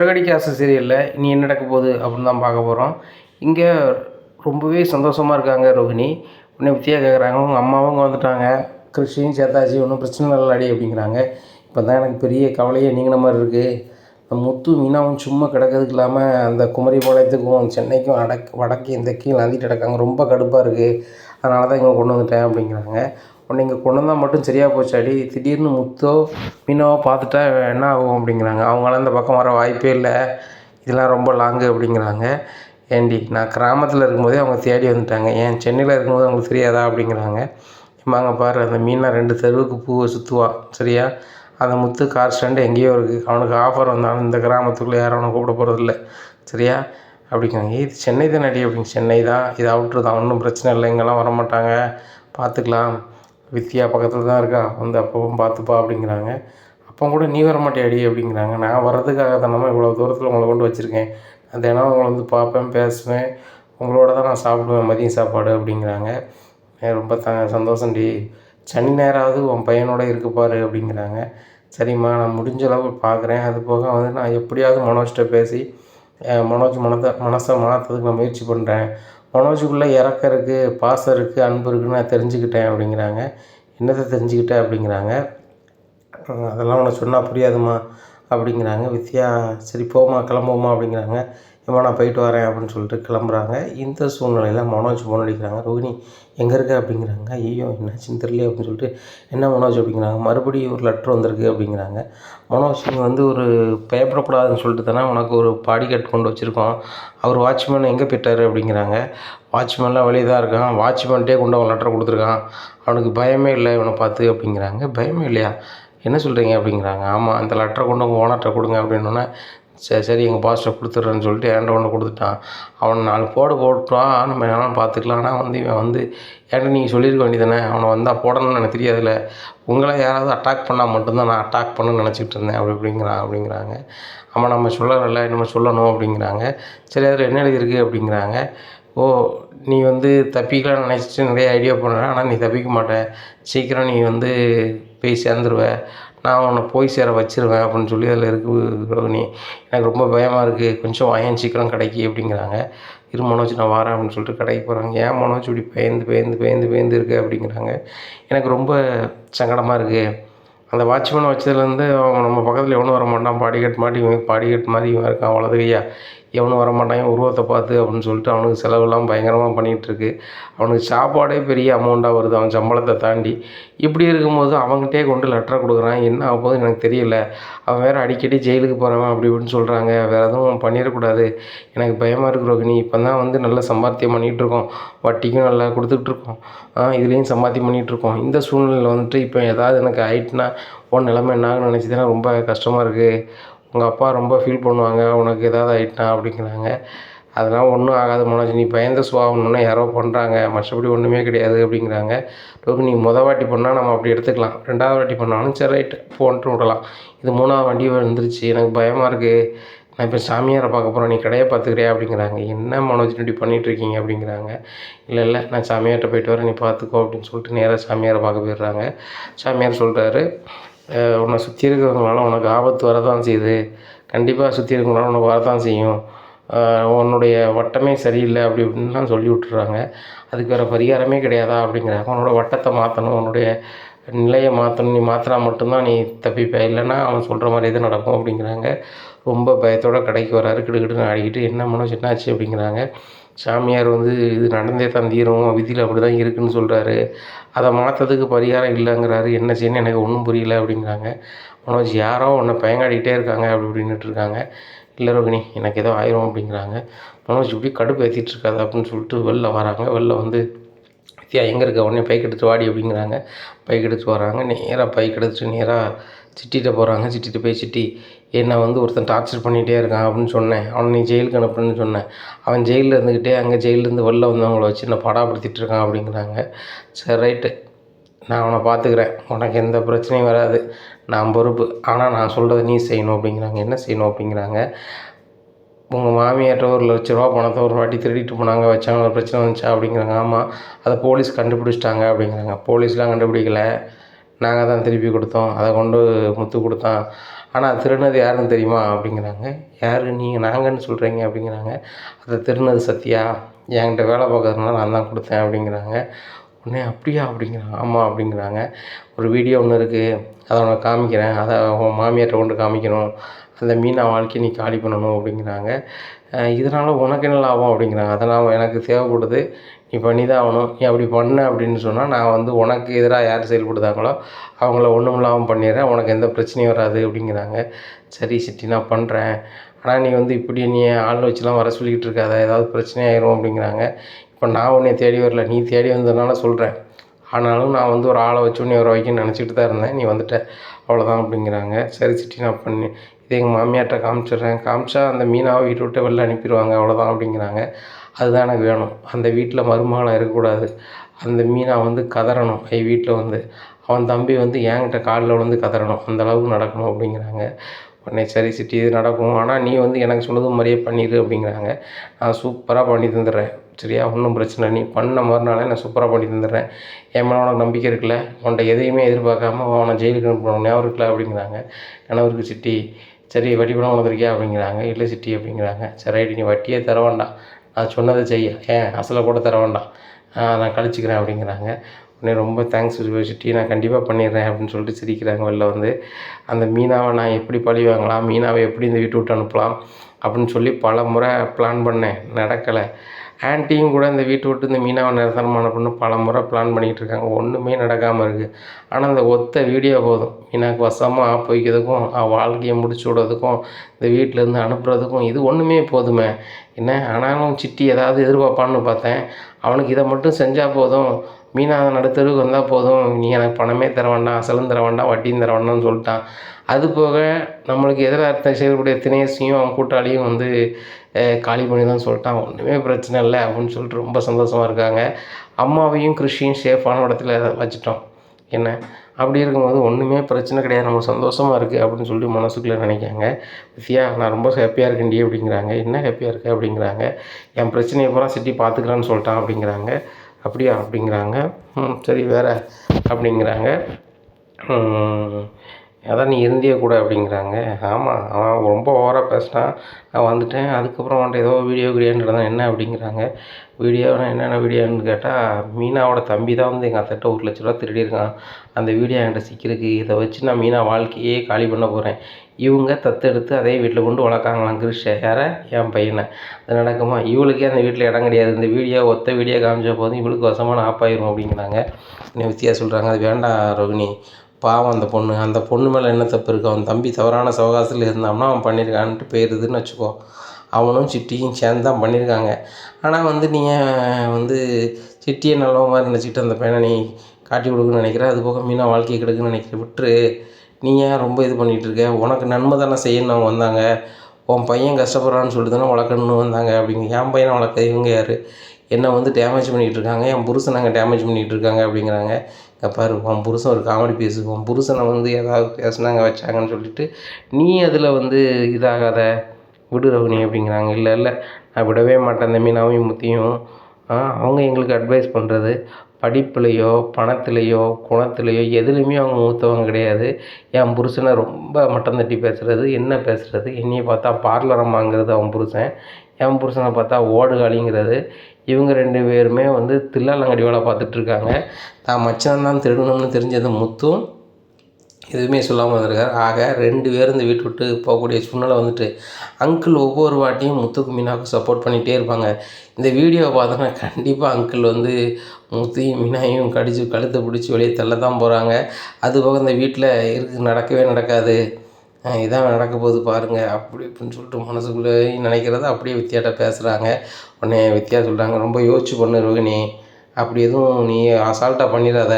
சிறகடிக்க ஆசை சீரியலில் இனி என்ன நடக்க போகுது அப்படின்னு தான் பார்க்க போகிறோம் இங்கே ரொம்பவே சந்தோஷமாக இருக்காங்க ரோகிணி உடனே வித்தியா கேட்குறாங்க அவங்க அம்மாவும் வந்துட்டாங்க. கிருஷ்ணியும் சேத்தாச்சி ஒன்றும் பிரச்சனை இல்லை அடி அப்படிங்கிறாங்க. இப்போ தான் எனக்கு பெரிய கவலையே நீங்கின மாதிரி இருக்குது முத்து மீனாவும் சும்மா கிடக்கிறதுக்கு இல்லாமல் அந்த குமரிபாளையத்துக்கும் சென்னைக்கும் அடக் வடக்கு இந்த கீழே நந்திட்டு கிடக்காங்க. ரொம்ப கடுப்பாக இருக்குது அதனால தான் இங்கே கொண்டு வந்துட்டேன் அப்படிங்கிறாங்க. உன்னை இங்கே கொண்டு வந்தால் மட்டும் சரியாக போச்சாடி திடீர்னு முத்தோ மீனவோ பார்த்துட்டா என்ன ஆகும் அப்படிங்கிறாங்க. அவங்களாம் இந்த பக்கம் வர வாய்ப்பே இல்லை. இதெல்லாம் ரொம்ப லாங்கு அப்படிங்கிறாங்க. ஏண்டி நான் கிராமத்தில் இருக்கும்போதே அவங்க தேடி வந்துட்டாங்க. ஏன் சென்னையில் இருக்கும்போது அவங்களுக்கு தெரியாதா அப்படிங்கிறாங்க. இம்மாங்க பாரு அந்த மீனாக ரெண்டு தெருவுக்கு பூவை சுற்றுவான் சரியா? அந்த முத்து கார் ஸ்டாண்டு எங்கேயோ இருக்குது அவனுக்கு ஆஃபர் வந்தாலும் இந்த கிராமத்துக்குள்ளே யாரும் அவனை கூப்பிட போகிறதில்ல சரியா? அப்படிங்கிறாங்க. இது சென்னை தான் அடி? அப்படிங்க சென்னை தான். இது அவுட்ரு தான். ஒன்றும் பிரச்சனை இல்லை. இங்கெல்லாம் வரமாட்டாங்க. பார்த்துக்கலாம். வித்யா பக்கத்தில் தான் இருக்கா? வந்து அப்பவும் பார்த்துப்பா அப்படிங்கிறாங்க. அப்போ கூட நீ வர அடி அப்படிங்கிறாங்க. நான் வர்றதுக்காக தானம்மா இவ்வளோ தூரத்தில் உங்களை கொண்டு வச்சுருக்கேன். அந்த தினம் உங்களை வந்து பார்ப்பேன் பேசுவேன். உங்களோட தான் நான் சாப்பிடுவேன் மதியம் சாப்பாடு அப்படிங்கிறாங்க. ரொம்ப த சந்தோஷம்டி சனி நேராவது உன் பையனோட இருக்கு அப்படிங்கிறாங்க. சரிம்மா நான் முடிஞ்ச அளவு பார்க்குறேன். அது போக வந்து நான் எப்படியாவது மனோஜ்கிட்ட பேசி மனோஜ் மனத்தை மனசை மாற்றுறதுக்கு நான் முயற்சி பண்ணுறேன் மனோஜுக்குள்ளே இறக்கம் இருக்குது பாசம் இருக்குது அன்பு இருக்குன்னு நான் தெரிஞ்சுக்கிட்டேன் அப்படிங்கிறாங்க. என்னத்தை தெரிஞ்சுக்கிட்டேன் அப்படிங்கிறாங்க. அதெல்லாம் உனக்கு சொன்னால் புரியாதும்மா அப்படிங்கிறாங்க. வித்யா சரி போமா கிளம்புவோமா அப்படிங்கிறாங்க. ஏம்மா நான் போயிட்டு வரேன் அப்படின்னு சொல்லிட்டு கிளம்புறாங்க. இந்த சூழ்நிலையில் மனோஜ் ஃபோன் அடிக்கிறாங்க. ரோகிணி எங்கே இருக்க? அப்படிங்கிறாங்க. ஐயோ என்னாச்சுன்னு தெரியல அப்படின்னு சொல்லிட்டு என்ன மனோஜ்? அப்படிங்கிறாங்க. மறுபடியும் ஒரு லெட்ரு வந்திருக்கு அப்படிங்கிறாங்க. மனோஜ் நீங்கள் வந்து ஒரு பயப்படப்படாதுன்னு சொல்லிட்டு தானே உனக்கு ஒரு பாடி கட் கொண்டு வச்சுருக்கோம். அவர் வாட்ச்மேன் எங்கே பெற்றார் அப்படிங்கிறாங்க. வாட்ச்மேன்லாம் வெளியே தான் இருக்கான். வாட்ச்மேன்ட்டே கொண்டு அவன் லெட்டர் கொடுத்துருக்கான். அவனுக்கு பயமே இல்லை இவனை பார்த்து அப்படிங்கிறாங்க. பயமே இல்லையா? என்ன சொல்கிறீங்க அப்படிங்கிறாங்க. ஆமாம் அந்த லெட்டரை கொண்டு உங்கள் ஓனர்கிட்ட கொடுங்க அப்படின்னோடனே சரி சரி எங்கள் பாஸ்ட்டை கொடுத்துட்றேன்னு சொல்லிட்டு என்கிட்ட ஒன்று கொடுத்துட்டான். அவன் நாலு போட போட்டான் நம்ம வேணாலும் பார்த்துக்கலாம் ஆனால் வந்து இவன் வந்து என்கிட்ட நீங்கள் சொல்லியிருக்க வேண்டியதானே அவனை வந்தால் போடணும்னு எனக்கு தெரியாதுல்ல. உங்களை யாராவது அட்டாக் பண்ணால் மட்டும்தான் நான் அட்டாக் பண்ணணும்னு நினச்சிக்கிட்டு இருந்தேன். அப்படி அப்படிங்கிறான் அப்படிங்கிறாங்க. ஆமாம் நம்ம சொல்லலை நம்ம சொல்லணும் அப்படிங்கிறாங்க. சரி அதில் என்ன எழுதியிருக்கு அப்படிங்கிறாங்க. ஓ நீ வந்து தப்பிக்கலாம்னு நினச்சிட்டு நிறைய ஐடியா பண்ணுற ஆனால் நீ தப்பிக்க மாட்டேன் சீக்கிரம் நீ வந்து போய் சேர்ந்துருவ. நான் உன்னை போய் சேர வச்சிருவேன் அப்படின்னு சொல்லி அதில் இருக்குது ரோகிணி. எனக்கு ரொம்ப பயமாக இருக்குது கொஞ்சம் வாயன் சீக்கிரம் கிடைக்கி அப்படிங்கிறாங்க. இரு மனோஜ் நான் வரேன் அப்படின்னு சொல்லிட்டு கடைக்கு போகிறாங்க ஏன் மனோஜ் இப்படி பயந்து பயந்து பயந்து பயந்து இருக்கு அப்படிங்கிறாங்க. எனக்கு ரொம்ப சங்கடமாக இருக்குது அந்த வாட்ச்மேன் வச்சதுலேருந்து அவன் நம்ம பக்கத்தில் எவனும் வர மாட்டான். பாடிகட் மாட்டி பாடிகட் மாதிரி இவன் இருக்கான். அவ்வளோது ஐயா எவனும் வர மாட்டான் உருவத்தை பார்த்து அப்படின்னு சொல்லிட்டு அவனுக்கு செலவெல்லாம் பயங்கரமாக பண்ணிகிட்ருக்கு. அவனுக்கு சாப்பாடே பெரிய அமௌண்ட்டாக வருது அவன் சம்பளத்தை தாண்டி. இப்படி இருக்கும்போது அவங்ககிட்டே கொண்டு லெட்டரை கொடுக்குறான். என்ன ஆக போது எனக்கு தெரியல. அவன் வேறு அடிக்கடி ஜெயிலுக்கு போகிறவன் அப்படி இப்படின்னு சொல்கிறாங்க வேறு எதுவும் பண்ணிடக்கூடாது எனக்கு பயமாக இருக்கு ரோகிணி. இப்போ தான் வந்து நல்லா சம்பாத்தியம் பண்ணிகிட்ருக்கோம் வட்டிக்கும் நல்லா கொடுத்துட்ருக்கோம் இதுலேயும் சம்பாத்தியம் பண்ணிகிட்ருக்கோம் இந்த சூழ்நிலையில் வந்துட்டு இப்போ ஏதாவது எனக்கு ஆயிட்டுனா உன் நிலமை என்ன ஆகும்னு நினச்சிதுன்னா ரொம்ப கஷ்டமாக இருக்குது உங்கள் அப்பா ரொம்ப ஃபீல் பண்ணுவாங்க உனக்கு ஏதாவது ஆயிட்டுனா அப்படிங்கிறாங்க. அதெல்லாம் ஒன்றும் ஆகாது மனோஜ் நீ பயந்த சுவாகணுன்னா யாரோ பண்ணுறாங்க மற்றபடி ஒன்றுமே கிடையாது அப்படிங்கிறாங்க. ரோகிணி முத வாட்டி பண்ணால் நம்ம அப்படி எடுத்துக்கலாம். ரெண்டாவது வாட்டி பண்ணாலும் சரி ரைட்டு போன்ட்டு விடலாம். இது மூணாவது வண்டி வந்துருச்சு எனக்கு பயமாக இருக்குது நான் இப்போ சாமியாரை பார்க்க போகிறேன் நீ கடையை பார்த்துக்கிறியா அப்படிங்கிறாங்க. என்ன மனோஜ் இப்படி பண்ணிகிட்ருக்கீங்க அப்படிங்கிறாங்க. இல்லை இல்லை நான் சாமியார்கிட்ட போயிட்டு வரேன் நீ பார்த்துக்கோ அப்படின்னு சொல்லிட்டு நேராக சாமியாரை பார்க்க போயிடுறாங்க. சாமியார் சொல்கிறாரு உன்னை சுற்றி இருக்கிறவங்களால உனக்கு ஆபத்து வரதான் செய்யுது. கண்டிப்பாக சுற்றி இருக்கிறவங்களால உனக்கு வரதான் செய்யும். உன்னுடைய வட்டமே சரியில்லை அப்படி இப்படின்லாம் சொல்லி விட்டுறாங்க. அதுக்கு வேறு பரிகாரமே கிடையாதா அப்படிங்கிறாங்க. உன்னோட வட்டத்தை மாற்றணும் உன்னுடைய நிலையை மாற்றணும் நீ மாற்றினா மட்டும்தான் நீ தப்பிப்ப. இல்லைன்னா அவன் சொல்கிற மாதிரி எதுவும் நடக்கும் அப்படிங்கிறாங்க. ரொம்ப பயத்தோட கடைக்கு வராரு. கிடுக்கிட்டுன்னு ஆடிக்கிட்டு என்ன மனோஜ் என்னாச்சு? அப்படிங்கிறாங்க. சாமியார் வந்து இது நடந்தே தான் தீரும். விதியில் அப்படி தான் இருக்குன்னு சொல்கிறாரு அதை மாற்றதுக்கு பரிகாரம் இல்லைங்கிறாரு. என்ன செய்யணும்? எனக்கு ஒன்றும் புரியல அப்படிங்கிறாங்க. மனோஜ் யாரோ உன்னை பயங்காடிக்கிட்டே இருக்காங்க அப்படி இப்படின்னுட்டு இருக்காங்க. இல்லை ரோகிணி எனக்கு ஏதோ ஆயிரும் அப்படிங்கிறாங்க. மனோஜ் இப்படி கடுப்பு ஏற்றிட்டு இருக்காது அப்படின்னு சொல்லிட்டு வெளில வராங்க. வெளில வந்து வித்யா எங்கே இருக்க? உடனே பைக் எடுத்து வாடி அப்படிங்கிறாங்க. பைக் எடுத்து வராங்க. நேராக பைக் எடுத்துட்டு நேராக சிட்டிகிட்ட போகிறாங்க சிட்டிகிட்ட போய் சிட்டி என்னை வந்து ஒருத்தன் டார்ச்சர் பண்ணிகிட்டே இருக்கான் அப்படின்னு சொன்னேன். அவனை நீ ஜெயிலுக்கு அனுப்புன்னு சொன்னேன். அவன் ஜெயிலில் இருந்துக்கிட்டே அங்கே ஜெயிலேருந்து வெளில வந்தவங்கள வச்சு என்னை படாப்படுத்திட்டு இருக்கான் அப்படிங்கிறாங்க. சரி ரைட்டு நான் அவனை பார்த்துக்கிறேன். உனக்கு எந்த பிரச்சனையும் வராது. நான் பொறுப்பு. ஆனால் நான் சொல்கிறத நீ செய்யணும் அப்படிங்கிறாங்க. என்ன செய்யணும் அப்படிங்கிறாங்க. உங்கள் மாமியார்ட்ட ஒரு லட்ச ரூபா பணத்தை ஒரு வாட்டி திருடிட்டு போனாங்க. வச்சாங்க. ஒரு பிரச்சனை வந்துச்சா அப்படிங்கிறாங்க. ஆமாம் அதை போலீஸ் கண்டுபிடிச்சிட்டாங்க அப்படிங்கிறாங்க. போலீஸ்லாம் கண்டுபிடிக்கல. நாங்கள் தான் திருப்பி கொடுத்தோம். அதை கொண்டு முத்து கொடுத்தான். ஆனால் திருநது யாருன்னு தெரியுமா? அப்படிங்கிறாங்க. யார் நீங்கள் நாங்கன்னு சொல்கிறீங்க அப்படிங்கிறாங்க. அதை திருநது சத்யா. என்கிட்ட வேலை பார்க்கறதுனால நான் தான் கொடுத்தேன் அப்படிங்கிறாங்க. உடனே அப்படியா? அப்படிங்கிறாங்க. ஆமாம் அப்படிங்கிறாங்க. ஒரு வீடியோ ஒன்று இருக்குது அதை உனக்கு காமிக்கிறேன். அதை உன் மாமியார்கிட்ட கொண்டு காமிக்கணும். அந்த மீனா வாழ்க்கையை நீ காலி பண்ணணும் அப்படிங்கிறாங்க. இதனால் உனக்கு என்ன லாபம் அப்படிங்கிறாங்க. அதனால் எனக்கு தேவைப்படுது. நீ பண்ணி தான் ஆகணும். நீ அப்படி பண்ண அப்படின்னு சொன்னால் நான் வந்து உனக்கு எதிராக யார் செயல்படுதாங்களோ அவங்கள ஒன்றும் இல்லாமல் பண்ணிடுறேன். உனக்கு எந்த பிரச்சனையும் வராது அப்படிங்கிறாங்க. சரி சிட்டி நான் பண்ணுறேன் ஆனால் நீ வந்து இப்படி நீ ஆள் வச்சுலாம் வர சொல்லிக்கிட்டு இருக்காத. ஏதாவது பிரச்சனை ஆயிரும் அப்படிங்கிறாங்க. இப்போ நான் உன்னை தேடி வரல. நீ தேடி வந்ததுனால சொல்கிறேன் ஆனாலும் நான் வந்து ஒரு ஆளை வச்சு உன்னை ஒரு வரைக்கும் நினச்சிட்டு தான் இருந்தேன். நீ வந்துட்ட. அவ்வளோதான் அப்படிங்கிறாங்க. சரி சிட்டி நான் பண்ணி. இதை எங்கள் மாமியார்கிட்ட காமிச்சிடுறேன். காமிச்சா அந்த மீனாவை வீட்டு விட்டு வெளில அனுப்பிடுவாங்க. அவ்வளோதான் அப்படிங்கிறாங்க. அதுதான் எனக்கு வேணும். அந்த வீட்டில் மருமகளாக இருக்கக்கூடாது. அந்த மீனா வந்து கதறணும். என் வீட்டில் வந்து. அவன் தம்பி வந்து என்கிட்ட காலில் விழுந்து கதறணும். அந்த அளவுக்கு நடக்கணும் அப்படிங்கிறாங்க. உடனே சரி சிட்டி இது நடக்கும். ஆனால் நீ வந்து எனக்கு சொன்னது மாதிரியே பண்ணிடு அப்படிங்கிறாங்க. நான் சூப்பராக பண்ணி தந்துடுறேன். சரியா? ஒன்றும் பிரச்சனை இல்லை. நீ பண்ண மறுநாளே நான் சூப்பராக பண்ணி தந்துடுறேன். என் மேலே உனக்கு நம்பிக்கை இருக்குல்ல? உன்ட்ட எதையுமே எதிர்பார்க்காம அவனை ஜெயிலுக்கு அனுப்பணும் ஞாபகம் இருக்குல்ல? அப்படிங்கிறாங்க. நினைவு சிட்டி. சரி வட்டி பணம் வந்திருக்கியா அப்படிங்கிறாங்க. இல்லை சிட்டி அப்படிங்கிறாங்க. சரி ரைட்டு. நீ வட்டியே தர வேண்டாம். அது சொன்னதை செய்ய. ஏன்? அசலை கூட தர வேண்டாம். நான் கழிச்சிக்கிறேன் அப்படிங்கிறாங்க. உடனே ரொம்ப தேங்க்ஸ் யூனிவர்சிட்டி நான் கண்டிப்பாக பண்ணிடுறேன் அப்படின்னு சொல்லிட்டு சிரிக்கிறாங்க வெளில வந்து. அந்த மீனாவை நான் எப்படி பழி வாங்கலாம்? மீனாவை எப்படி இந்த வீட்டு விட்டு அனுப்பலாம்? அப்படின்னு சொல்லி பல முறை பிளான் பண்ணேன். நடக்கலை. ஆன்ட்டியும் கூட இந்த வீட்டை விட்டு இந்த மீனாவை நிரந்தரமாக அனுப்பணும்னு பல முறை பிளான் பண்ணிகிட்டு இருக்காங்க. ஒன்றுமே நடக்காமல் இருக்குது ஆனால் அந்த ஒத்த வீடியோ போதும். மீனாவுக்கு வசமாக ஆப் வைக்கிறதுக்கும் அவள் வாழ்க்கையை முடிச்சு விடுறதுக்கும் இந்த வீட்டிலேருந்து அனுப்புறதுக்கும் இது ஒன்றுமே போதுமே. என்ன? ஆனாலும் சிட்டி ஏதாவது எதிர்பார்ப்பான்னு பார்த்தேன். அவனுக்கு இதை மட்டும் செஞ்சால் போதும். மீனா நடுத்தருக்கு வந்தால் போதும். நீ எனக்கு பணமே தர வேண்டாம் அசலும் தர வேண்டாம் வட்டியும் தர வேண்டாம்னு சொல்லிட்டான். அது போக நம்மளுக்கு எதிராக செயல்படைய தினேஷையும் அவன் கூட்டாளியும் வந்து காலி பண்ணி தான் சொல்லிட்டான். ஒன்றுமே பிரச்சனை இல்லை அப்படின்னு சொல்லிட்டு ரொம்ப சந்தோஷமாக இருக்காங்க. அம்மாவையும் கிருஷியும் சேஃபான இடத்துல வச்சுட்டோம். என்ன? அப்படி இருக்கும்போது ஒன்றுமே பிரச்சனை கிடையாது. நம்ம சந்தோஷமாக இருக்குது அப்படின்னு சொல்லிட்டு மனசுக்குள்ளே நினைக்காங்க வித்யா நான் ரொம்ப ஹாப்பியாக இருக்கேன்டி அப்படிங்கிறாங்க. என்ன ஹாப்பியாக இருக்கு அப்படிங்கிறாங்க. என் பிரச்சனையை பூரா சிட்டி பார்த்துக்கலான்னு சொல்லிட்டான் அப்படிங்கிறாங்க. அப்படியா அப்படிங்கிறாங்க. சரி வேறு அப்படிங்கிறாங்க. அதான் நீ இருந்தியே கூட அப்படிங்கிறாங்க. ஆமாம் அவன் ரொம்ப ஓவராக பேசினான் நான் வந்துட்டேன் அதுக்கப்புறம் அவன்கிட்ட ஏதோ வீடியோ கிரியேட்டர் என்ன அப்படிங்கிறாங்க. வீடியோனா என்னென்ன வீடியோன்னு கேட்டால் மீனாவோட தம்பி தான் வந்து எங்கள் அத்தட்ட ஒரு லட்ச ரூபா திருடியிருக்கான் அந்த வீடியோ என்கிட்ட சிக்கிருக்கு இதை வச்சு நான் மீனா வாழ்க்கையே காலி பண்ண போகிறேன் இவங்க தத்தெடுத்து அதே வீட்டில் கொண்டு வளர்க்காங்களாம் கிருஷ்ண. யாரை? என் பையனை. அது நடக்குமா? இவளுக்கே அந்த வீட்டில் இடம் கிடையாது. இந்த வீடியோ ஒத்த வீடியோ காமிச்ச போதும் இவளுக்கு வசமான ஆப்பாயிரும் அப்படிங்கிறாங்க. என்ன வித்தியா சொல்கிறாங்க அது வேண்டாம் ரோகிணி. பாவம் அந்த பொண்ணு. அந்த பொண்ணு மேலே என்ன தப்பு இருக்குது அவன் தம்பி தவறான சவகாசத்தில் இருந்தான்னா அவன் பண்ணியிருக்கான்ட்டு போயிடுதுன்னு வச்சுக்கோ. அவனும் சிட்டியும் சேர்ந்து தான் பண்ணியிருக்காங்க ஆனால் வந்து நீங்கள் வந்து சிட்டியை நல்ல மாதிரி நினச்சிக்கிட்டு அந்த பையனை நீ காட்டி கொடுக்குன்னு நினைக்கிற? அது போக மீனா வாழ்க்கையை கெடுக்குன்னு நினைக்கிற. விட்டுரு. நீ ஏன் ரொம்ப இது பண்ணிகிட்டு இருக்க? உனக்கு நன்மை தானே செய்யணும் அவங்க வந்தாங்க. உன் பையன் கஷ்டப்படுறான்னு சொல்லிட்டு தானே வளர்க்கணும்னு வந்தாங்க. அப்படிங்க. என் பையனை வளர்க்க இவங்க யார்? என்னை வந்து டேமேஜ் பண்ணிகிட்டு இருக்காங்க. என் புருஷன் நாங்கள் டேமேஜ் பண்ணிகிட்டு இருக்காங்க அப்படிங்கிறாங்க. இங்கே பாரு உன் புருஷன் ஒரு காமெடி பேசு உன் புருஷனை வந்து ஏதாவது பேசுனாங்க வச்சாங்கன்னு சொல்லிட்டு நீ அதில் வந்து இதாகாத விடு ரவுனி அப்படிங்கிறாங்க. இல்லை இல்லை நான் விடவே மாட்டேன் இந்த மீனாவையும் முத்தியும். அவங்க எங்களுக்கு அட்வைஸ் பண்ணுறது படிப்புலையோ பணத்துலேயோ குணத்துலேயோ எதுலேயுமே அவங்க மூத்தவங்க கிடையாது. என் புருஷனை ரொம்ப மட்டம் தட்டி பேசுகிறது என்ன பேசுகிறது என்னையை பார்த்தா பார்லர் அம்மாங்கிறது அவன் புருஷன். என் புருஷனை பார்த்தா ஓடுகாலிங்கிறது. இவங்க ரெண்டு பேருமே வந்து தில்லாலங்கடி வேலை பார்த்துட்ருக்காங்க. தான் மச்சான் தான் திருடணும்னு தெரிஞ்சது முத்தும் எதுவுமே சொல்லாமல் வந்திருக்காரு. ஆக ரெண்டு பேரும் இந்த வீட்டு விட்டு போகக்கூடிய சூழ்நிலை வந்துட்டு அங்கிள் ஒவ்வொரு வாட்டியும் முத்துக்கு மீனாவுக்கு சப்போர்ட் பண்ணிகிட்டே இருப்பாங்க. இந்த வீடியோவை பார்த்தோன்னா கண்டிப்பாக அங்கிள் வந்து முத்தையும் மீனாயும் கடிச்சு கழுத்தை பிடிச்சி வெளியே தள்ள தான் போகிறாங்க அது போக இந்த வீட்டில் இருக்கு நடக்கவே நடக்காது. இதான் நடக்க போகுது பாருங்கள் அப்படி இப்படின்னு சொல்லிட்டு மனசுக்குள்ளே நினைக்கிறத அப்படியே வித்யாட்ட பேசுகிறாங்க உடனே வித்தியா சொல்கிறாங்க ரொம்ப யோசிச்சு பண்ணு ரோகிணி. அப்படி எதுவும் நீ அசால்ட்டாக பண்ணிடாத.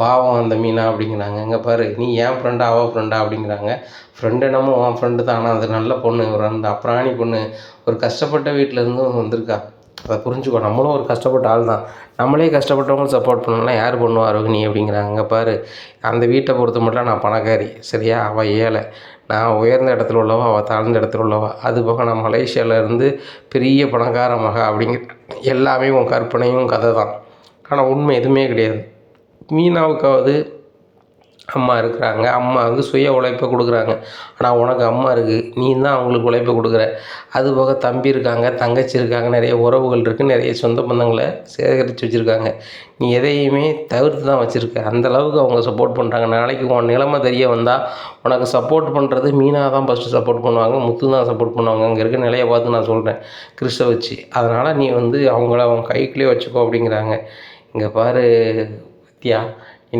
பாவம் அந்த மீனா அப்படிங்கிறாங்க. இங்கே பாரு நீ ஏன் ஃப்ரெண்டா அவள் ஃப்ரெண்டா அப்படிங்கிறாங்க. ஃப்ரெண்டு என்னமோ உன் ஃப்ரெண்டு தான். ஆனால் அது நல்ல பொண்ணு. ஒரு அந்த அப்ராணி பொண்ணு. ஒரு கஷ்டப்பட்ட வீட்டில் இருந்தும் வந்திருக்கா. அதை புரிஞ்சுக்கோ நம்மளும் ஒரு கஷ்டப்பட்ட ஆள் தான் நம்மளே கஷ்டப்பட்டவங்களுக்கு சப்போர்ட் பண்ணலாம் யார் பண்ணுவா ரோகிணி அப்படிங்கிறாங்க. அங்கே பாரு அந்த வீட்டை பொறுத்த மட்டும் நான் பணக்காரி சரியா? அவள் ஏழை. நான் உயர்ந்த இடத்துல உள்ளவா? அவள் தாழ்ந்த இடத்துல உள்ளவா? அது போக நான் மலேசியாவிலேருந்து பெரிய பணக்கார மகா அப்படிங்கிற எல்லாமே உன் கற்பனையும் கதை தான் ஆனால் உண்மை எதுவுமே கிடையாது. மீனாவுக்காவது அம்மா இருக்கிறாங்க. அம்மா வந்து சுய உழைப்பை கொடுக்குறாங்க. ஆனால் உனக்கு அம்மா இருக்குது நீ தான் அவங்களுக்கு உழைப்பை கொடுக்குற. அது போக தம்பி இருக்காங்க தங்கச்சி இருக்காங்க நிறைய உறவுகள் இருக்குது நிறைய சொந்த பந்தங்களை சேகரித்து வச்சுருக்காங்க. நீ எதையுமே தவிர்த்து தான் வச்சுருக்க. அந்த அளவுக்கு அவங்க சப்போர்ட் பண்ணுறாங்க நாளைக்கு உன் நிலமை தெரிய வந்தால் உனக்கு சப்போர்ட் பண்ணுறது மீனா தான் ஃபஸ்ட்டு சப்போர்ட் பண்ணுவாங்க முத்து தான் சப்போர்ட் பண்ணுவாங்க. அங்கே இருக்க நிலையை பார்த்து நான் சொல்கிறேன் கிறிஸ்ட வச்சு. அதனால் நீ வந்து அவங்கள அவன் கைக்குள்ளேயே வச்சுக்கோ அப்படிங்கிறாங்க. இங்கே பாரு வித்யா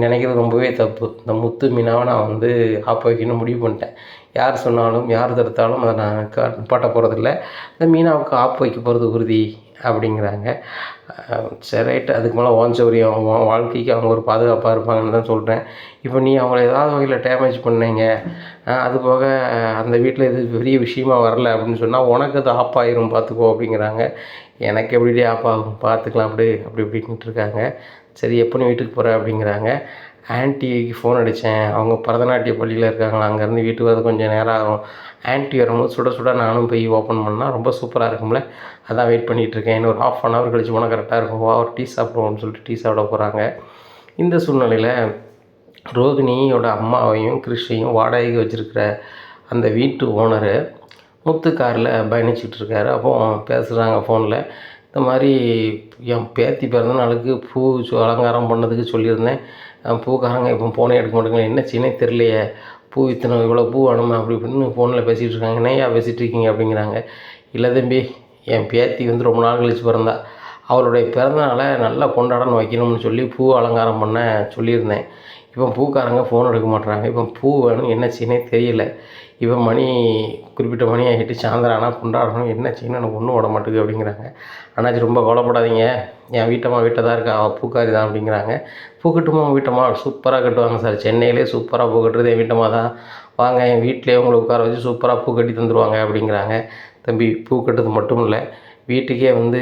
நினைக்கிறது ரொம்பவே தப்பு. இந்த முத்து மீனாவை நான் வந்து ஆப்ப வைக்கணும்னு முடிவு பண்ணிட்டேன். யார் சொன்னாலும் யார் தடுத்தாலும் அதை நான் க நிப்பாட்ட போகிறதில்ல இந்த மீனாவுக்கு ஆப்பு வைக்க போகிறது உறுதி அப்படிங்கிறாங்க. சரி ரைட்டு. அதுக்கு மேலே ஓன் சௌரியம் வாழ்க்கைக்கு அவங்க ஒரு பாதுகாப்பாக இருப்பாங்கன்னு தான் சொல்கிறேன் இப்போ நீ அவங்கள ஏதாவது வகையில் டேமேஜ் பண்ணீங்க. அது போக அந்த வீட்டில் இது பெரிய விஷயமா வரல அப்படின்னு சொன்னால் உனக்கு அது ஆப்பாயிரும் பார்த்துக்கோ அப்படிங்கிறாங்க. எனக்கு எப்படிடி ஆப்பாகும் பார்த்துக்கலாம் அப்படி அப்படி இப்படின்ட்டு இருக்காங்க. சரி எப்போ நீ வீட்டுக்கு போகிற அப்படிங்கிறாங்க. ஆன்ட்டிக்கு ஃபோன் அடித்தேன் அவங்க பரதநாட்டிய பள்ளியில் இருக்காங்களா அங்கேருந்து வீட்டுக்கு வரது கொஞ்சம் நேரம் ஆகும். ஆன்ட்டி வரும்போது சுட சுட நானும் போய் ஓப்பன் பண்ணால் ரொம்ப சூப்பராக இருக்கும்ல. அதான் வெயிட் பண்ணிகிட்டு இருக்கேன். இன்னும் ஒரு ஹாஃப் அன் ஹவர் கழிச்சு போனால் கரெக்டாக இருக்கும். ஓ ஒரு டீ சாப்பிடுவோம்னு சொல்லிட்டு டீ சாப்பிட போகிறாங்க இந்த சூழ்நிலையில் ரோகிணியோட அம்மாவையும் கிருஷையும் வாடகைக்கு வச்சுருக்கிற அந்த வீட்டு ஓனரு முத்து காரில் பயணிச்சுட்டு அப்போ பேசுகிறாங்க ஃபோனில் இந்த மாதிரி என் பேத்தி பிறந்த நாளுக்கு பூ சு- அலங்காரம் பண்ணதுக்கு சொல்லியிருந்தேன். பூக்காரங்க இப்போ ஃபோனே எடுக்க மாட்டேங்கிறேன் என்ன சின்னே தெரியலையே. பூ இத்தனை இவ்வளோ பூ வேணுமா? அப்படி இப்படின்னு ஃபோனில் பேசிகிட்டு இருக்காங்க. என்னையா பேசிகிட்டு இருக்கீங்க அப்படிங்கிறாங்க. இல்லை தம்பி என் பேத்தி வந்து ரொம்ப நாள் கழிச்சு பிறந்தா. அவளுடைய பிறந்தநாளை நல்லா கொண்டாடணும் வைக்கணும்னு சொல்லி பூ அலங்காரம் பண்ண சொல்லியிருந்தேன். இப்போ பூக்காரங்க ஃபோன் எடுக்க மாட்றாங்க. இப்போ பூ வேணும் என்ன செய்யனே தெரியல. இப்போ மணி குறிப்பிட்ட மணி ஆகிட்டு சாயந்தரம் ஆனால் கொண்டாடணும். என்ன செய்யணும்? எனக்கு ஒன்றும் விட மாட்டேங்குது அப்படிங்கிறாங்க. அண்ணாச்சி ரொம்ப கவலைப்படாதீங்க. என் வீட்டம்மா வீட்டில் தான் இருக்கா? அவள் பூக்காரி தான் அப்படிங்கிறாங்க. பூ வீட்டம்மா? சூப்பராக கட்டுவாங்க சார். சென்னையிலே சூப்பராக பூ கட்டுறது என் வீட்டம்மா தான். வாங்க என் வீட்டிலே உங்களை உட்கார வச்சு சூப்பராக பூ கட்டி தந்துடுவாங்க அப்படிங்கிறாங்க. தம்பி பூ கட்டுறது மட்டும் இல்லை. வீட்டுக்கே வந்து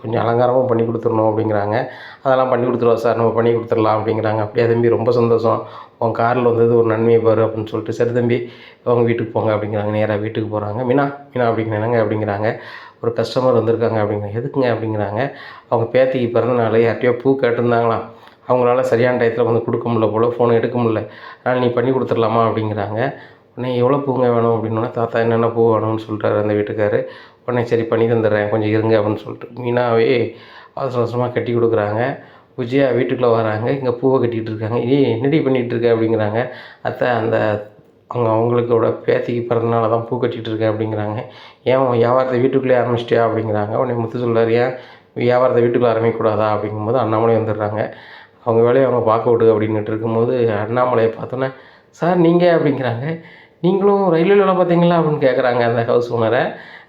கொஞ்சம் அலங்காரமும் பண்ணி கொடுத்துடணும் அப்படிங்கிறாங்க. அதெல்லாம் பண்ணி கொடுத்துருவோம் சார் நம்ம பண்ணி கொடுத்துடலாம் அப்படிங்கிறாங்க. அப்படியே தம்பி ரொம்ப சந்தோஷம். உன் காரில் வந்தது ஒரு நன்மையை பாரு அப்படின்னு சொல்லிட்டு சரி தம்பி அவங்க வீட்டுக்கு போங்க அப்படிங்கிறாங்க. நேராக வீட்டுக்கு போகிறாங்க மீனா மீனா அப்படிங்கிறாங்க அப்படிங்கிறாங்க. ஒரு கஸ்டமர் வந்திருக்காங்க அப்படிங்கிறாங்க எதுக்குங்க? அப்படிங்கிறாங்க. அவங்க பேத்திக்கு பிறந்த நாள் யார்ட்டையோ பூ கேட்டிருந்தாங்களாம். அவங்களால சரியான டயத்தில் வந்து கொடுக்க முடியல போல் ஃபோன் எடுக்க முடியல. அதனால் நீ பண்ணி கொடுத்துடலாமா அப்படிங்கிறாங்க. உடனே எவ்வளோ பூங்க வேணும்? அப்படின்னா தாத்தா என்னென்ன பூ வேணும்னு சொல்கிறாரு அந்த வீட்டுக்காரு. உடனே சரி பண்ணி தந்துடுறேன். கொஞ்சம் இருங்க அப்படின்னு சொல்லிட்டு. மீனாவே அவசர அவசரமாக கட்டி கொடுக்குறாங்க. விஜயா வீட்டுக்குள்ளே வராங்க. இங்கே பூவை கட்டிகிட்டு இருக்காங்க. ஏய் என்னடி பண்ணிகிட்டு இருக்க? அப்படிங்கிறாங்க. அத்தை அந்த அவங்க அவங்களுக்கோட பேத்திக்கு பிறந்தனால தான் பூ கட்டிகிட்டு இருக்கேன் அப்படிங்கிறாங்க. ஏன் வியாபாரத்தை வீட்டுக்குள்ளே ஆரம்பிச்சிட்டியா? அப்படிங்கிறாங்க. உடனே முத்து சொல்கிறார் ஏன் வியாபாரத்தை வீட்டுக்குள்ளே ஆரம்பிக்கக்கூடாதா? அப்படிங்கும்போது அண்ணாமலை வந்துடுறாங்க. அவங்க வேலையை அவங்க பார்க்க விடு அப்படின்ட்டு இருக்கும்போது அண்ணாமலையை பார்த்தோன்னே சார் நீங்கள் அப்படிங்கிறாங்க. நீங்களும் ரயில்வேலாம் பார்த்தீங்களா? அப்படின்னு கேட்குறாங்க அந்த ஹவுஸ் ஓனரை.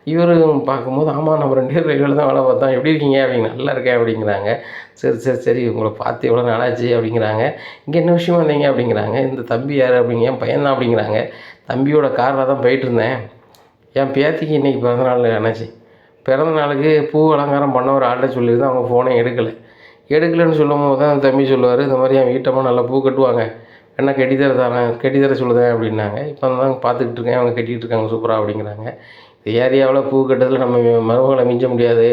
இவரும் பார்க்கும்போது ஆமாம் நம்ம ரெண்டு பேரும் ரயில்வேல தான் வேலை பார்த்தோம். எப்படி இருக்கீங்க? அப்படிங்க நல்லா இருக்கேன் அப்படிங்கிறாங்க. சரி சரி சரி உங்களை பார்த்து எவ்வளோ நாளாச்சு? அப்படிங்கிறாங்க. இங்கே என்ன விஷயமா வந்தீங்க அப்படிங்கிறாங்க. இந்த தம்பி யார்? அப்படிங்க என் பையன் தான் அப்படிங்கிறாங்க. தம்பியோட காரில் தான் போயிட்டுருந்தேன் என் பேத்திக்கு இன்றைக்கி பிறந்தநாள் நினச்சி என்னாச்சு பிறந்த நாளுக்கு பூ அலங்காரம் பண்ண ஒரு ஆள்கிட்ட சொல்லியிருந்தேன். அவங்க ஃபோனை எடுக்கலை. எடுக்கலைன்னு சொல்லும் போது தான் தம்பி சொல்லுவார் இந்த மாதிரி என் வீட்டம்மா நல்லா பூ கட்டுவாங்க. என்ன கட்டித்தர தரேன் கட்டித்தர சொல்லுதேன் அப்படின்னாங்க. இப்போ தான் பார்த்துக்கிட்டு இருக்கேன். அவங்க கட்டிகிட்டு இருக்காங்க. சூப்பராக அப்படிங்கிறாங்க. ஏரியாவில் பூ கட்டுறதுல நம்ம மருமகளை மிஞ்ச முடியாது.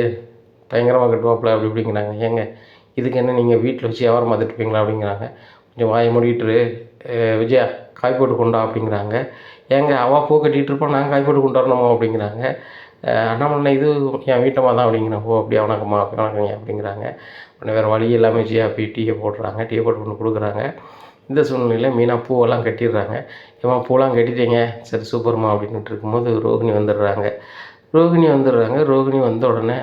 பயங்கரமாக கட்டுவாப்பில் அப்படி இப்படிங்கிறாங்க. ஏங்க இதுக்கு என்ன நீங்கள் வீட்டில் வச்சு வியாபாரம் பார்த்துட்டு இருப்பீங்களா அப்படிங்கிறாங்க. கொஞ்சம் வாயை மூடிட்டு விஜயா காய் போட்டு கொண்டா அப்படிங்கிறாங்க. ஏங்க அவள் பூ கட்டிகிட்டு இருப்போம் நாங்கள் காய் போட்டு கொண்டு வரணுமா அப்படிங்கிறாங்க. அஹ் அண்ணாமலை இது என் வீட்டமாக தான் அப்படிங்கிறேன் ஓ அப்படியே வணக்கம்மா வணக்கங்க அப்படிங்கிறாங்க. உடனே வேறு வழி இல்லாமல் விஜயா போய் டீயை போடுறாங்க. டீயை போட்டு கொண்டு கொடுக்குறாங்க. இந்த சூழ்நிலையில் மீனாக பூவெல்லாம் கட்டிடுறாங்க. இவன் பூலாம் கட்டிட்டீங்க. சரி சூப்பர்மா அப்படின்ட்டு இருக்கும்போது ரோகிணி வந்துடுறாங்க. ரோகிணி வந்துடுறாங்க. ரோகிணி வந்த உடனே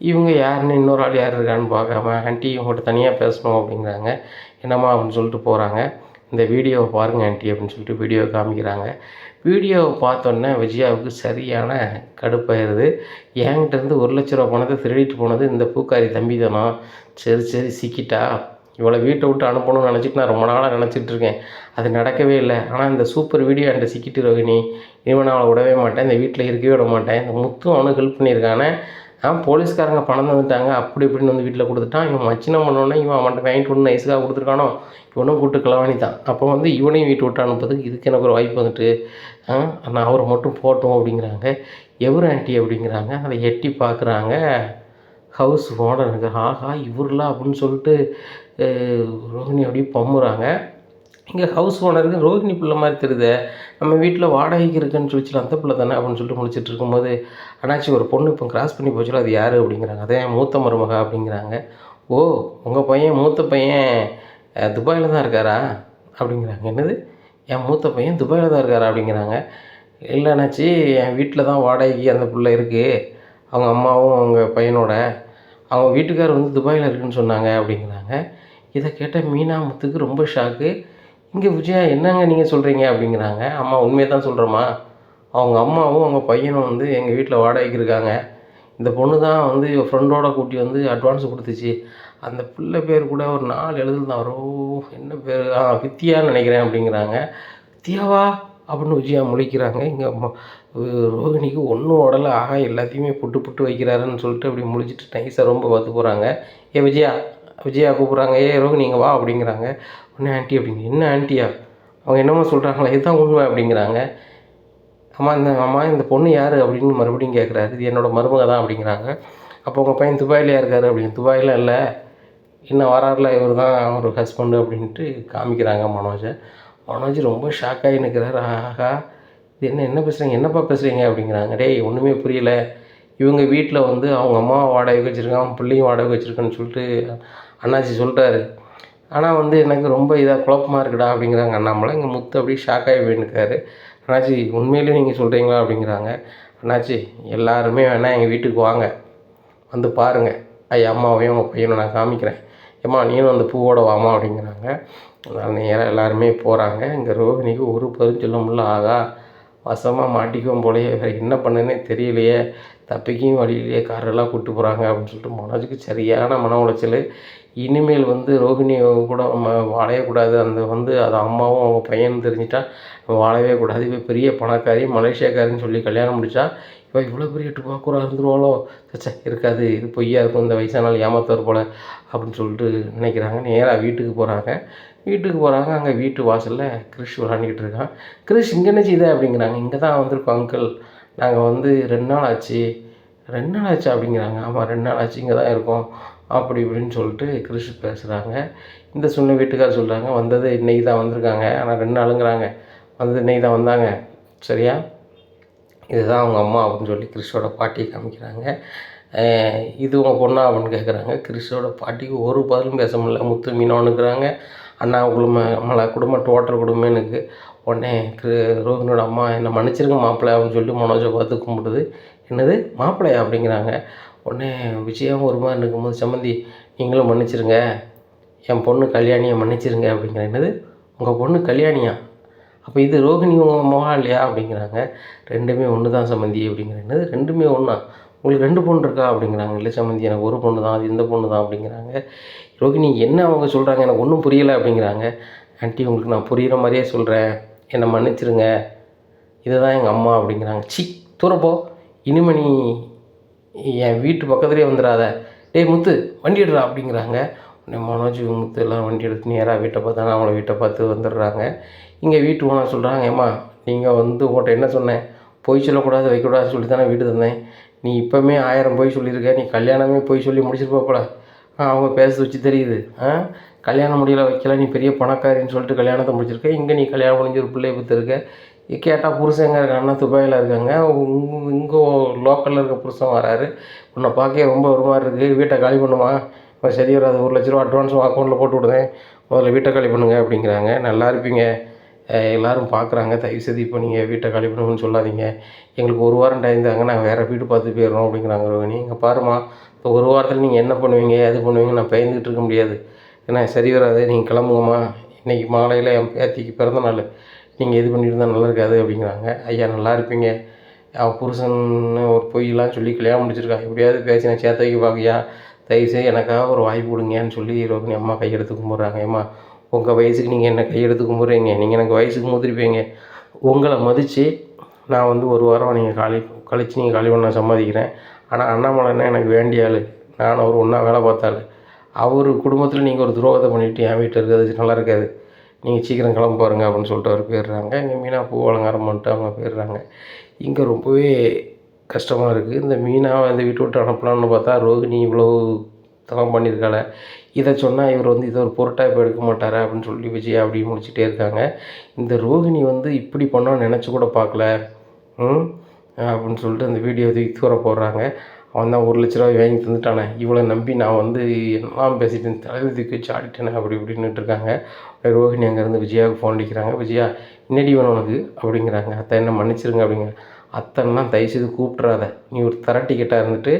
இவங்க யாருன்னு இன்னொரு ஆள் யார் இருக்கான்னு பார்க்காம ஆண்டி இவங்கள்ட்ட தனியாக பேசணும் அப்படிங்கிறாங்க. என்னம்மா? அப்படின்னு சொல்லிட்டு போகிறாங்க இந்த வீடியோவை பாருங்கள் ஆண்டி அப்படின்னு சொல்லிட்டு வீடியோவை காமிக்கிறாங்க. வீடியோவை பார்த்தோன்னே விஜயாவுக்கு சரியான கடுப்பாயிருது. என்கிட்டருந்து ஒரு லட்ச ரூபா பணத்தை திருடிட்டு போனது இந்த பூக்காரி தம்பி தானா? சரி சரி சிக்கிட்டா? இவளை வீட்டை விட்டு அனுப்பணும்னு நினச்சிட்டு நான் ரொம்ப நாளாக நினச்சிட்ருக்கேன் அது நடக்கவே இல்லை. ஆனால் இந்த சூப்பர் வீடியோ என்கிட்ட சிக்கிட்டு ரோகிணி இவன் நான் அவளை விடவே மாட்டேன். இந்த வீட்டில் இருக்கவே விட மாட்டேன். இந்த முத்தும் அவனுக்கு ஹெல்ப் பண்ணியிருக்கானே. ஆ போலீஸ்காரங்க பணம் தந்துட்டாங்க. அப்படி இப்படின்னு வந்து வீட்டில் கொடுத்துட்டான். இவன் மச்சினம் பண்ணோன்னே இவன் அவன்கிட்ட வாங்கிட்டு வந்து நைஸுக்காக கொடுத்துருக்கானோ? இவனும் கூட்டு கிளவாணி தான். அப்போ வந்து இவனையும் வீட்டு விட்டு அனுப்புறதுக்கு இதுக்கு எனக்கு ஒரு வாய்ப்பு வந்துட்டு நான் அவரை மட்டும் போட்டோம் அப்படிங்கிறாங்க. எவர் ஆண்டி அப்படிங்கிறாங்க. அதை எட்டி பார்க்குறாங்க. ஹவுஸ் ஓனருங்க ஆஹா இவர்லாம் அப்படின்னு சொல்லிட்டு ரோஹிணி அப்படியே பம்முறாங்க. இங்கே ஹவுஸ் ஓனருக்கு ரோஹிணி பிள்ளை மாதிரி தெரியுது நம்ம வீட்டில் வாடகைக்கு இருக்குன்னு சொல்லிச்சு அந்த பிள்ளை தானே அப்படின்னு சொல்லிட்டு முடிச்சிட்டு இருக்கும்போது அண்ணாச்சி ஒரு பொண்ணு இப்போ கிராஸ் பண்ணி போச்சுல அது யார் அப்படிங்கிறாங்க. அதே மூத்த மருமகா அப்படிங்கிறாங்க. ஓ உங்கள் பையன் மூத்த பையன் துபாயில் தான் இருக்காரா? அப்படிங்கிறாங்க. என்னது? என் மூத்த பையன் துபாயில் தான் இருக்காரா? அப்படிங்கிறாங்க. இல்லை அண்ணாச்சி என் வீட்டில் தான் வாடகைக்கு அந்த பிள்ளை இருக்குது அவங்க அம்மாவும் அவங்க பையனோட. அவங்க வீட்டுக்கார் வந்து துபாயில் இருக்குன்னு சொன்னாங்க அப்படிங்கிறாங்க. இதை கேட்ட மீனா முத்துக்கு ரொம்ப ஷாக்கு இங்கே விஜயா என்னங்க நீங்கள் சொல்கிறீங்க அப்படிங்கிறாங்க. அம்மா உண்மையை தான் சொல்கிறேம்மா அவங்க அம்மாவும் அவங்க பையனும் வந்து எங்கள் வீட்டில் வாடகைக்கு இருக்காங்க. இந்த பொண்ணு தான் வந்து இவள் ஃப்ரெண்டோட கூட்டி வந்து அட்வான்ஸ் கொடுத்துச்சு. அந்த பிள்ளை பேர் கூட ஒரு நாலு எழுதுல ரோ ஓ, என்ன பேர்? ஆ வித்தியான்னு நினைக்கிறேன் அப்படிங்கிறாங்க. வித்தியாவா? அப்படின்னு விஜயா முழிக்கிறாங்க. இங்கே ரோகிணிக்கு ஒன்றும் உடலை ஆக எல்லாத்தையுமே புட்டு புட்டு வைக்கிறாருன்னு சொல்லிட்டு அப்படி முழிச்சிட்டு நைஸாக ரொம்ப பார்த்து போகிறாங்க ஏ விஜயா விஜயா கூப்பிட்றாங்க ஏ ரோகிணி நீங்கள் வா அப்படிங்கிறாங்க. உடனே ஆண்டி அப்படிங்க என்ன ஆண்டியா அவங்க என்னமோ சொல்கிறாங்களா இதுதான் உண்மை அப்படிங்கிறாங்க. அம்மா இந்த அம்மா இந்த பொண்ணு யார்? அப்படின்னு மறுபடியும் கேட்குறாரு இது என்னோடய மருமக தான் அப்படிங்கிறாங்க. அப்போ உங்கள் பையன் துபாயிலையா இருக்கார் அப்படின்னு. துபாயில் இல்லை. இன்னும் வராருல? இவர் தான் அவர் ஹஸ்பண்டு அப்படின்ட்டு காமிக்கிறாங்க மனோஜை. மனோஜ் ரொம்ப ஷாக்காகி நிற்கிறார் ஆஹா இது என்ன என்ன பேசுகிறீங்க என்னப்பா பேசுகிறீங்க அப்படிங்கிறாங்க. டேய் ஒன்றுமே புரியல. இவங்க வீட்டில் வந்து அவங்க அம்மா வாடகை வச்சுருக்கான் பிள்ளையும் வாடகை வச்சுருக்கான்னு சொல்லிட்டு அண்ணாச்சி சொல்கிறாரு ஆனால் வந்து எனக்கு ரொம்ப இதாக குழப்பமாக இருக்குடா அப்படிங்கிறாங்க அண்ணாமலை. இங்கே முத்து அப்படியே ஷாக் ஆகி போயிருக்காரு. அண்ணாச்சி உண்மையிலேயே நீங்கள் சொல்கிறீங்களா அப்படிங்கிறாங்க. அண்ணாச்சி எல்லாருமே வேணால் எங்கள் வீட்டுக்கு வாங்க. வந்து பாருங்கள் ஐயா அம்மாவையும் உங்கள் பையனை நான் காமிக்கிறேன். ஏம்மா நீனும் அந்த பூவோட வாமா அப்படிங்கிறாங்க. நேராக எல்லாருமே போகிறாங்க இங்கே ரோஹிணிக்கு ஒரு பதில் சொல்ல முடியல. ஆகா வசமாக மாட்டிக்கும் போலயே. வேறு என்ன பண்ணுன்னே தெரியலையே. தப்பிக்கும் வழியிலேயே காரெல்லாம் கூப்பிட்டு போகிறாங்க அப்படின்னு சொல்லிட்டு மனோஜுக்கு சரியான மன உளைச்சல். இனிமேல் வந்து ரோஹிணி கூட நம்ம வாழவே கூடாது. அந்த வந்து அது அம்மாவும் அவங்க பையனும் தெரிஞ்சிட்டா வாழவே கூடாது. இவ பெரிய பணக்காரி மலேசியாக்காரின்னு சொல்லி கல்யாணம் முடித்தா இவன் இவ்வளோ பெரிய டுபாக்கூரா இருந்துருவாளோ? சச்சா இருக்காது. இது பொய்யா இருக்கும். இந்த வயசானால் ஏமாத்தவர் போல் அப்படின்னு சொல்லிட்டு நினைக்கிறாங்க. நேராக வீட்டுக்கு போகிறாங்க வீட்டுக்கு போகிறாங்க அங்கே வீட்டு வாசலில் கிறிஷ் விளாண்டுக்கிட்டு இருக்கான். கிறிஷ் இங்கே என்ன செய்த? அப்படிங்கிறாங்க. இங்கே தான் வந்திருக்கோம் அங்கிள். நாங்கள் வந்து ரெண்டு நாள் ஆச்சு. ரெண்டு நாள் ஆச்சு? அப்படிங்கிறாங்க. ஆமாம் ரெண்டு நாள் ஆச்சு. இங்கே தான் இருக்கோம். அப்படி இப்படின்னு சொல்லிட்டு கிறிஷ் பேசுகிறாங்க இந்த சொன்ன வீட்டுக்கார் சொல்கிறாங்க வந்தது இன்றைக்கி தான் வந்திருக்காங்க. ஆனால் ரெண்டு நாளுங்கிறாங்க. வந்தது இன்னைக்கு தான் வந்தாங்க. சரியா? இதுதான் அவங்க அம்மா அப்படின்னு சொல்லி கிறிஷோட பாட்டியை காமிக்கிறாங்க. இது உங்கள் பொண்ணா அப்படின்னு கேட்குறாங்க கிறிஷோட பாட்டிக்கு ஒரு பதிலும் பேச முடியல. முத்து மீனவனுக்குறாங்க அண்ணா குடும்ப மலை குடும்பம் டோட்டல் குடும்பம்னுக்கு உடனே கிரு ரோஹினோட அம்மா என்னை மன்னிச்சிருங்க மாப்பிள்ளை அப்படின்னு சொல்லிட்டு மனோஜை பார்த்து கும்பிடுது. என்னது? மாப்பிள்ளையா அப்படிங்கிறாங்க. உடனே விஜயாவும் ஒரு மாதிரி இருக்கும்போது சம்மந்தி நீங்களும் மன்னிச்சிருங்க. என் பொண்ணு கல்யாணியை மன்னிச்சிருங்க அப்படிங்கிற என்னது? உங்கள் பொண்ணு கல்யாணியா? அப்போ இது ரோகிணி உங்கள் மகா இல்லையா அப்படிங்கிறாங்க. ரெண்டுமே ஒன்று தான் சம்மந்தி அப்படிங்கிற என்னது? ரெண்டுமே ஒன்றா உங்களுக்கு ரெண்டு பொண்ணு இருக்கா? அப்படிங்கிறாங்க. இல்லை சம்மந்தி எனக்கு ஒரு பொண்ணு தான். அது இந்த பொண்ணு தான் அப்படிங்கிறாங்க. ரோகிணி என்ன அவங்க சொல்கிறாங்க எனக்கு ஒன்றும் புரியலை அப்படிங்கிறாங்க. ஆண்டி உங்களுக்கு நான் புரிகிற மாதிரியே சொல்கிறேன் என்னை மன்னிச்சிருங்க. இதுதான் எங்கள் அம்மா அப்படிங்கிறாங்க. சி தூரப்போ இனிமே நீ என் வீட்டு பக்கத்துலேயே வந்துடாத டேய் முத்து வண்டி எடுறா அப்படிங்கிறாங்க. உடனே மனோஜ் முத்து எல்லாம் வண்டி எடுத்து நேராக வீட்டை பார்த்தாங்க அவங்கள வீட்டை பார்த்து வந்துடுறாங்க. இங்கே வீட்டு ஓனர் சொல்கிறாங்க ஏம்மா நீங்கள் வந்து உங்கள்கிட்ட என்ன சொன்னேன்? பொய் சொல்லக்கூடாது வைக்கக்கூடாது சொல்லி தானே வீடு தந்தேன். நீ இப்போமே ஆயிரம் பொய் சொல்லியிருக்க. நீ கல்யாணமே பொய் சொல்லி முடிச்சிருப்பா போல. அவங்க பேசுறது வச்சு தெரியுது. ஆ கல்யாணம் முடியல வைக்கல நீ பெரிய பணக்காரின்னு சொல்லிட்டு கல்யாணத்தை முடிச்சிருக்க. இங்கே நீ கல்யாணம் முடிஞ்சு ஒரு பிள்ளைய பெற்றிருக்க. கேட்டால் புருஷன் எங்கே இருக்காங்கன்னா துபாயில் இருக்காங்க. உங்க இங்கே லோக்கலில் இருக்க புருஷன் வராரு. உன்னை பார்க்க ரொம்ப ஒரு மாதிரி இருக்குது வீட்டை காலி பண்ணுமா? இப்போ சரி வராது ஒரு லட்ச ரூபா அட்வான்ஸ் அக்கௌண்ட்டில் போட்டு விடுதேன் முதல்ல வீட்டை காலி பண்ணுங்க அப்படிங்கிறாங்க. நல்லா இருப்பீங்க. எல்லாரும் பார்க்குறாங்க. தயவுசெய்து இப்போ நீங்கள் வீட்டை காலி பண்ணுங்கன்னு சொல்லாதீங்க. எங்களுக்கு ஒரு வாரம் டைம் தாங்க. நாங்கள் வேறு வீடு பார்த்து போயிடுறோம் அப்படிங்கிறாங்க ரோகிணி. இங்கே பாருமா இப்போ ஒரு வாரத்தில் நீங்கள் என்ன பண்ணுவீங்க எது பண்ணுவீங்க நான் பயந்துக்கிட்டு இருக்க முடியாது. ஏன்னா சரி வராது. நீங்கள் கிளம்புங்கம்மா. இன்றைக்கி மாலையில் என் பேத்திக்கு பிறந்த நாள். நீங்கள் இது பண்ணியிருந்தால் இருந்தால் நல்லா இருக்காது அப்படிங்கிறாங்க. ஐயா நல்லா இருப்பீங்க. அவன் புருஷன்னு ஒரு பொய்யெல்லாம் சொல்லி கல்யாணம் முடிச்சிருக்கா. எப்படியாவது பேசி நான் சேர்த்து வைக்க பார்க்கியா தயவுசெய்து எனக்காக ஒரு வாய்ப்பு கொடுங்கன்னு சொல்லி ரோகிணி அம்மா கையெடுத்து கும்பிட்றாங்க. ஏம்மா உங்கள் வயசுக்கு நீங்கள் என்ன கையெடுத்து கும்பிட்றீங்க நீங்கள் எனக்கு வயசுக்கு முதிருப்பீங்க உங்களை மதித்து நான் வந்து ஒரு வாரம் நீங்கள் காலி கழித்து நீங்கள் காலி பண்ண சம்மதிக்கிறேன். ஆனால் அண்ணாமலைன்னா எனக்கு வேண்டிய ஆள். நான் அவர் ஒன்றா வேலை பார்த்தாள் அவர் குடும்பத்தில் நீங்கள் ஒரு துரோகத்தை பண்ணிவிட்டு என் வீட்டில் இருக்கிறது நல்லா இருக்காது. நீங்கள் சீக்கிரம் கிளம்ப பாருங்க அப்படின்னு சொல்லிட்டு அவர் போயிடுறாங்க. இங்கே மீனா பூ அலங்காரம் பண்ணிட்டு அவங்க போயிடுறாங்க. இங்கே ரொம்பவே கஷ்டமாக இருக்குது இந்த மீனாவை இந்த வீட்டை விட்டு அனுப்பலாம்னு பார்த்தா ரோகிணி இவ்வளோ இதெல்லாம் பண்ணியிருக்காள இதை சொன்னால் இவர் வந்து இதை ஒரு பொருட்டாக இப்போ எடுக்க மாட்டார் அப்படின்னு சொல்லி விஜய் அப்படி முடிச்சுட்டே இருக்காங்க. இந்த ரோஹிணி வந்து இப்படி பண்ணோன்னு நினச்சி கூட பார்க்கல. ம்? அப்படின்னு சொல்லிட்டு அந்த வீடியோ தூக்கி தூர போடுறாங்க. அவன் தான் ஒரு லட்ச ரூபாய் வாங்கி தந்துட்டானே. இவளை நம்பி நான் வந்து எல்லாம் பேசிட்டு தலைவர் தூக்கி வச்சு ஆடிட்டேனே அப்படி இப்படின்னுட்டு இருக்காங்க. அப்படியே ரோஹிணி அங்கேருந்து விஜயாவுக்கு ஃபோன் அடிக்கிறாங்க. விஜயா இன்னடி வேணும் உனக்கு? அப்படிங்கிறாங்க. அத்தை என்ன மன்னிச்சிருங்க அப்படிங்கிற அத்தனைலாம் தயவுசெய்து கூப்பிட்றாத. நீ ஒரு தர இருந்துட்டு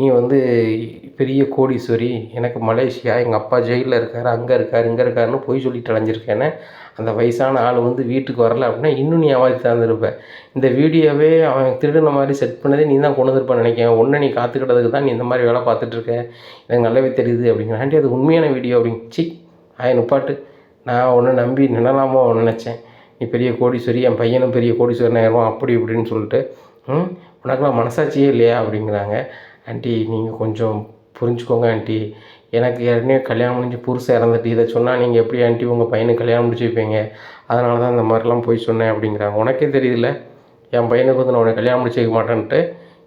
நீ வந்து பெரிய கோடீஸ்வரி எனக்கு மலேசியா எங்கள் அப்பா ஜெயிலில் இருக்கார் அங்கே இருக்கார் இங்கே இருக்காருன்னு போய் சொல்லிட்டு அலைஞ்சிருக்கேன்னு அந்த வயசான ஆள் வந்து வீட்டுக்கு வரல அப்படின்னா இன்னும் நீ அவாதி தந்துருப்ப இந்த வீடியோவே அவன் திருடின மாதிரி செட் பண்ணதே நீ தான் கொண்டு வந்திருப்பான்னு நினைக்கிறேன். ஒன்று நீ காத்துக்கிட்டதுக்கு தான் நீ இந்த மாதிரி வேலை பார்த்துட்ருக்க எனக்கு நல்லாவே தெரியுது அப்படிங்கிறாண்டி அது உண்மையான வீடியோ அப்படிங்க சி ஆய நுப்பாட்டு. நான் ஒன்று நம்பி நினலாமோ நினச்சேன். நீ பெரிய கோடீஸ்வரி என் பையனும் பெரிய கோடீஸ்வரன் ஆயிடுவான் அப்படி இப்படின்னு சொல்லிட்டு ம் மனசாட்சியே இல்லையா? அப்படிங்கிறாங்க. ஆண்டி நீங்கள் கொஞ்சம் புரிஞ்சுக்கோங்க ஆண்டி. எனக்கு ஏற்கனவே கல்யாணம் முடிஞ்சு புருஷன் இறந்துட்டு இதை சொன்னால் நீங்கள் எப்படி ஆண்டி உங்கள் பையனுக்கு கல்யாணம் முடிச்சு வைப்பீங்க? அதனால தான் இந்த மாதிரிலாம் போய் சொன்னேன் அப்படிங்கிறாங்க. உனக்கே தெரியல என் பையனுக்கு வந்து நான் உனக்கு கல்யாணம் முடிச்சு வைக்க மாட்டேன்ட்டு.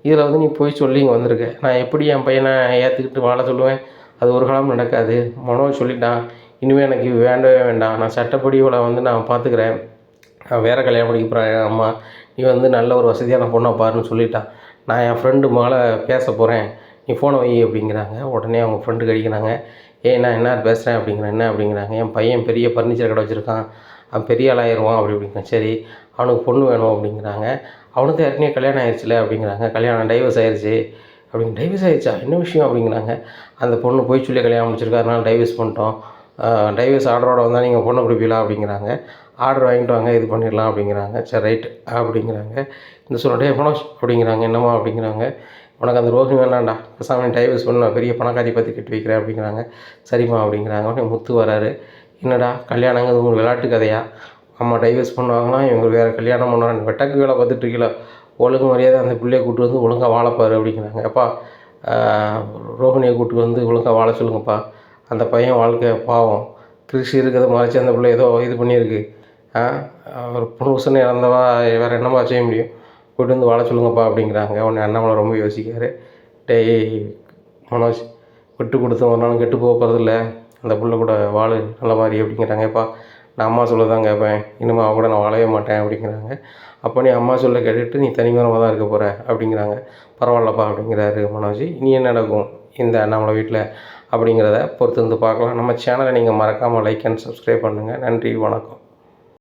இதில் வந்து நீ போய் சொல்லி இங்கே வந்திருக்க. நான் எப்படி என் பையனை ஏற்றுக்கிட்டு வாழ சொல்லுவேன்? அது ஒரு காலம் நடக்காது. மனோ சொல்லிட்டான். இனிமேல் எனக்கு வேண்டவே வேண்டாம். நான் சட்டப்படி இவளை வந்து நான் பார்த்துக்கிறேன் வேறு கல்யாணம் பண்ணிக்க போகிறேன் அம்மா. நீ வந்து நல்ல ஒரு வசதியான பொண்ணை பாருன்னு சொல்லிட்டான் நான் என் ஃப்ரெண்டு மேலே பேச போகிறேன் நீ ஃபோனை வை அப்படிங்கிறாங்க. உடனே அவங்க ஃப்ரெண்டுக்கு அடிக்கிறாங்க ஏய் நான் என்ன பேசுகிறேன் அப்படிங்கிறேன் என்ன அப்படிங்கிறாங்க. என் பையன் பெரிய ஃபர்னிச்சர் கடை வச்சுருக்கான். அவன் பெரிய ஆளாயிருவான் அப்படி அப்படிங்கிறேன் சரி அவனுக்கு பொண்ணு வேணும் அப்படிங்கிறாங்க. அவனுக்கு ஏற்கனவே கல்யாணம் ஆயிடுச்சுல அப்படிங்கிறாங்க. கல்யாணம் டைவர்ஸ் ஆயிடுச்சு அப்படிங்க டைவர்ஸ் ஆயிடுச்சா என்ன விஷயம் அப்படிங்கிறாங்க. அந்த பொண்ணு போய் சொல்லி கல்யாணம் முடிச்சிருக்காருனால டைவர்ஸ் பண்ணிட்டோம். டைவர்ஸ் ஆர்டரோட வந்தால் நீங்கள் பொண்ணை பிடிப்பீங்களா அப்படிங்கிறாங்க. ஆர்டர் வாங்கிட்டு வாங்க இது பண்ணிடலாம் அப்படிங்கிறாங்க. சரி ரைட் அப்படிங்கிறாங்க. இந்த சொல்லிட்டே மனோஜ் அப்படிங்கிறாங்க என்னம்மா? அப்படிங்கிறாங்க. உனக்கு அந்த ரோஹிணி வேணாண்டா பசாமி டைவர்ஸ் பண்ண பெரிய பணக்காரி பற்றி கட்டி வைக்கிறேன் அப்படிங்கிறாங்க. சரிம்மா அப்படிங்கிறாங்க. உடனே முத்து வராரு. என்னடா கல்யாணங்கிறது உங்களுக்கு விளையாட்டு கதையா? அம்மா டைவர்ஸ் பண்ணுவாங்கன்னா இவங்க வேறு கல்யாணம் பண்ணுவாங்க. வெட்டக்கு வேலை பார்த்துட்டு இருக்கீங்களா ஒழுங்கு மரியாதை அந்த பிள்ளையை கூப்பிட்டு வந்து ஒழுங்காக வாழப்பார் அப்படிங்கிறாங்க. அப்பா ரோஹிணியை கூப்பிட்டு வந்து ஒழுங்காக வாழ சொல்லுங்கப்பா. அந்த பையன் வாழ்க்கை பாவம். கிருஷி இருக்கிறத மறைச்சி அந்த பிள்ளை ஏதோ இது பண்ணியிருக்கு. ஒரு புருஷன் இறந்தவா வேறு என்னம்மா செய்ய முடியும்? போயிட்டு வந்து வாழ சொல்லுங்கப்பா அப்படிங்கிறாங்க. உடனே அண்ணாமலை ரொம்ப யோசிக்காரு டேய் மனோஜ் விட்டு கொடுத்து ஒரு நாளும் கெட்டு போக போகிறதில்ல அந்த பிள்ளை கூட வாழு நல்ல மாதிரி அப்படிங்கிறாங்கப்பா நான் அம்மா சொல்ல தான் கேட்பேன் இனிமேல் அவன் கூட நான் வாழவே மாட்டேன் அப்படிங்கிறாங்க. அப்போ நீ அம்மா சொல்ல கேட்டுட்டு நீ தனிமரமாக தான் இருக்க போகிற அப்படிங்கிறாங்க. பரவாயில்லப்பா அப்படிங்கிறாரு மனோஜ். இனி என்ன நடக்கும் இந்த அண்ணாமலை வீட்டில் அப்படிங்கிறத பொறுத்து வந்து பார்க்கலாம். நம்ம சேனலை நீங்கள் மறக்காமல் லைக் அண்ட் சப்ஸ்கிரைப் பண்ணுங்கள் நன்றி வணக்கம்.